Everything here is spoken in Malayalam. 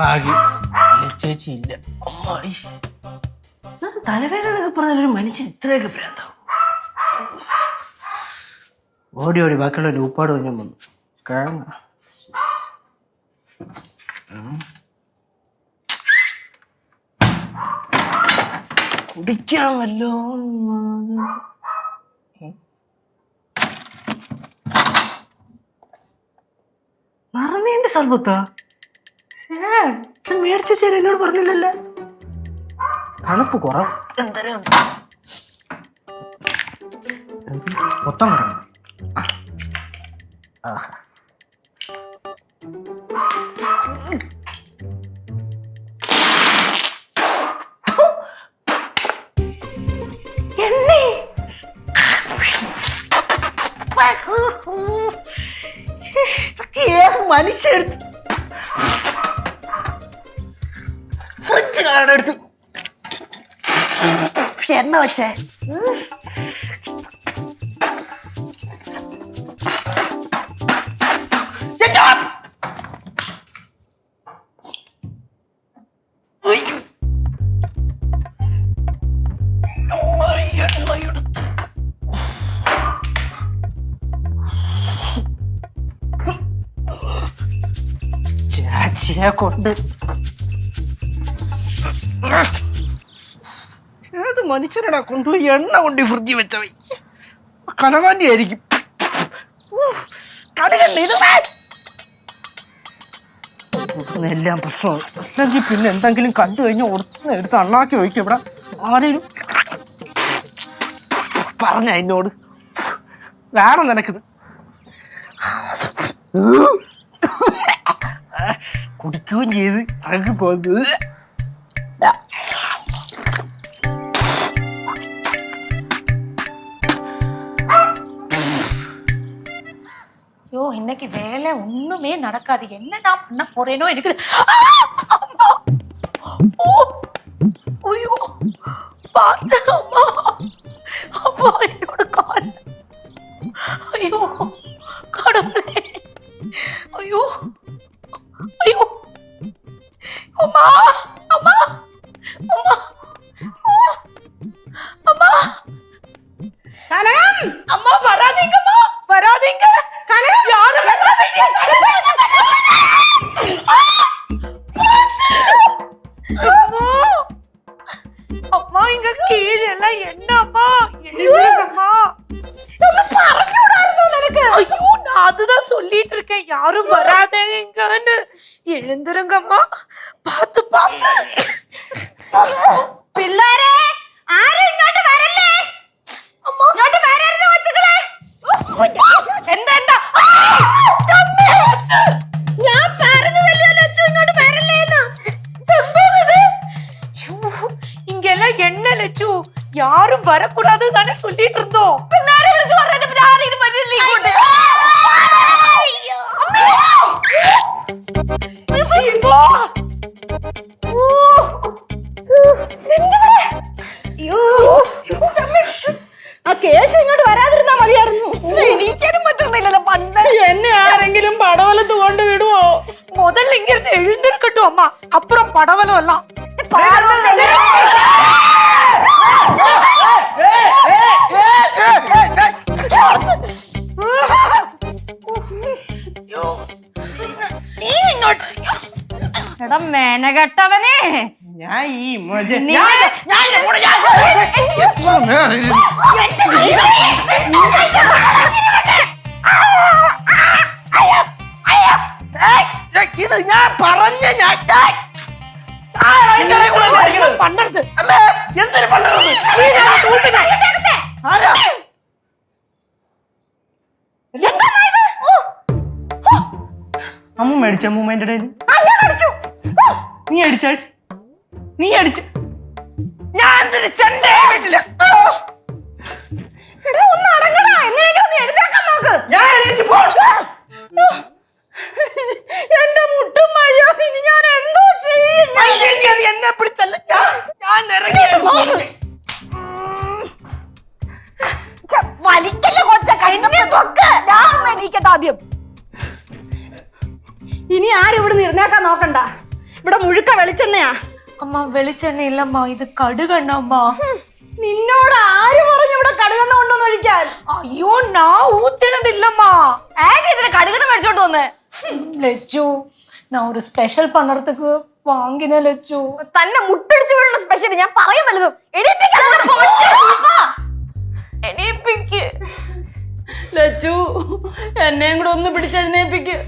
ഭാഗ്യം ചേച്ചി ഇല്ല. അമ്മാടി തലവേദന എന്നൊക്കെ ഒരു മനുഷ്യൻ ഇത്രയൊക്കെ പ്രാന്താവും ഓടി ഓടി ബാക്കിയുള്ള ഉപ്പാട് ഞാൻ വന്നു. കിഴങ്ങ കുടിക്കാമല്ലോ മറന്നേണ്ട സർബത്താ? മേടിച്ചു വെച്ചാൽ എന്നോട് പറഞ്ഞില്ലല്ലോ. തണുപ്പ് കുറവ്. എന്തരം മൊത്തം കറങ്ങണം എണ്ണേ ഏത് മനുഷ്യടുത്ത് ഫ്രിഡ്ജിലാണെടുത്ത് എണ്ണ വെച്ചേ. കൊണ്ട് ഏത് മനുഷ്യരടാ കൊണ്ടുപോയി എണ്ണ കൊണ്ട് ഫ്രിഡ്ജി വെച്ചവයි കനകാന്റി ആയിരിക്കും എല്ലാം പ്രശ്നമാണ്. അല്ലെങ്കിൽ പിന്നെ എന്തെങ്കിലും കണ്ടു കഴിഞ്ഞാൽ ഉടുത്തുന്ന എടുത്ത് അണ്ണാക്കി ഒഴിക്കും ഇവിടെ. ആരെയും പറഞ്ഞ എന്നോട്. വേറെ നിനക്കിത്. കുടിക്കുകയും ചെയ്ത് അഴകി പോകുന്നത്. ஐயோ இன்னைக்கு வேலை ஒண்ணுமே நடக்காது என்ன நான் பண்ண போறேனோ எனக்கு ஆ! அம்மா! ஓ! ஐயோ பார்த்து அம்மா அம்மா என்னோட கால் ஐயோ கடவுளே ஐயோ ஐயோ அம்மா வராதீங்கம்மா. வராதீங்க. யாரும் அம்மா. இங்க கீழே எல்லாம் என்னம்மா? எழுதுங்கம்மா ஐயோ நான் அதுதான் சொல்லிட்டு இருக்கேன். யாரும் வராதேங்கன்னு. எழுந்துருங்கம்மா. பார்த்து பார்த்து. பிள்ளாரே ഇങ്ങെല്ലാം എണ്ണ ലച്ചു யாரும் வரக்கூடாது தானே சொல்லிட்டு இருந்தோம் പിള്ളേരെ വിളിച്ചു പറഞ്ഞിട്ട് ആരും ഇത് വരില്ല ഇങ്ങോട്ട് ശിവാ! ഓ! എന്തുവാ? അയ്യോ! ആ കേശു ഇങ്ങോട്ട് വരാതിരുന്നാ മതിയായിരുന്നു എനിക്കൊന്നും പറ്റുന്നില്ലല്ലോ പണ്ട് എന്നെ ആരെങ്കിലും പടവലത്ത് കൊണ്ട് വിടുവോ മുതൽ ഇങ്ങനെ എഴുന്നേൽക്കട്ടോ അമ്മ അപ്പുറം പടവലം അല്ല എടാ മേനകെട്ടവനെ. ഞാൻ ഈ ഇത് ഞാൻ പറഞ്ഞ ഞാൻ? പണ്ടടുത്ത് അമ്മേ, എന്തിന് പണ്ടത്? ആരാ? അമ്മ മേടിച്ച അമ്മൂമ്മേന്റെ ഇടയിൽ. നീ അടിച്ച? നീ അടിച്ച്. ഞാൻ ചെണ്ടേ വീട്ടിൽ. ആ. ഞാൻ എണീറ്റ് പോണം. എന്റെ മുട്ടും മഴയോ. ഇനി ഞാൻ എന്തോ ചെയ്യും? എന്നെ പിടിച്ചല്ല. ഞാൻ വലിക്കല്ലേ കൊച്ച എണീക്കട്ടെ ആദ്യം. ഇനി ആരും ഇവിടെ ഇരുന്നേക്കാൻ നോക്കണ്ട. ഇവിടെ മുഴുക്ക വെളിച്ചെണ്ണയാ. അമ്മ വെളിച്ചെണ്ണ ഇല്ലമ്മ ഇത് കടുകണ്ണമ്മ നിന്നോട് ആര് പറഞ്ഞു ഇവിടെ കടുകണ്ണ കൊണ്ടുവന്ന് ഒഴിക്കാൻ? അയ്യോ നാ ഊത്തിനതില്ലമ്മ. ആര് ഇതിന് കടുകണ്ണ മേടിച്ചോണ്ട് വന്ന്? ലച്ചു ഞാൻ ഒരു സ്പെഷ്യൽ പണർത്തക്ക് വാങ്ങിനെ ലച്ചു. തന്നെ മുട്ടടിച്ച് വീഴുന്ന സ്പെഷ്യൽ ഞാൻ പറയാൻ വല്ലതും എണീപ്പിക്ക്. ലച്ചു എന്നെയും കൂടെ ഒന്ന് പിടിച്ചെഴുന്നേപ്പിക്ക്.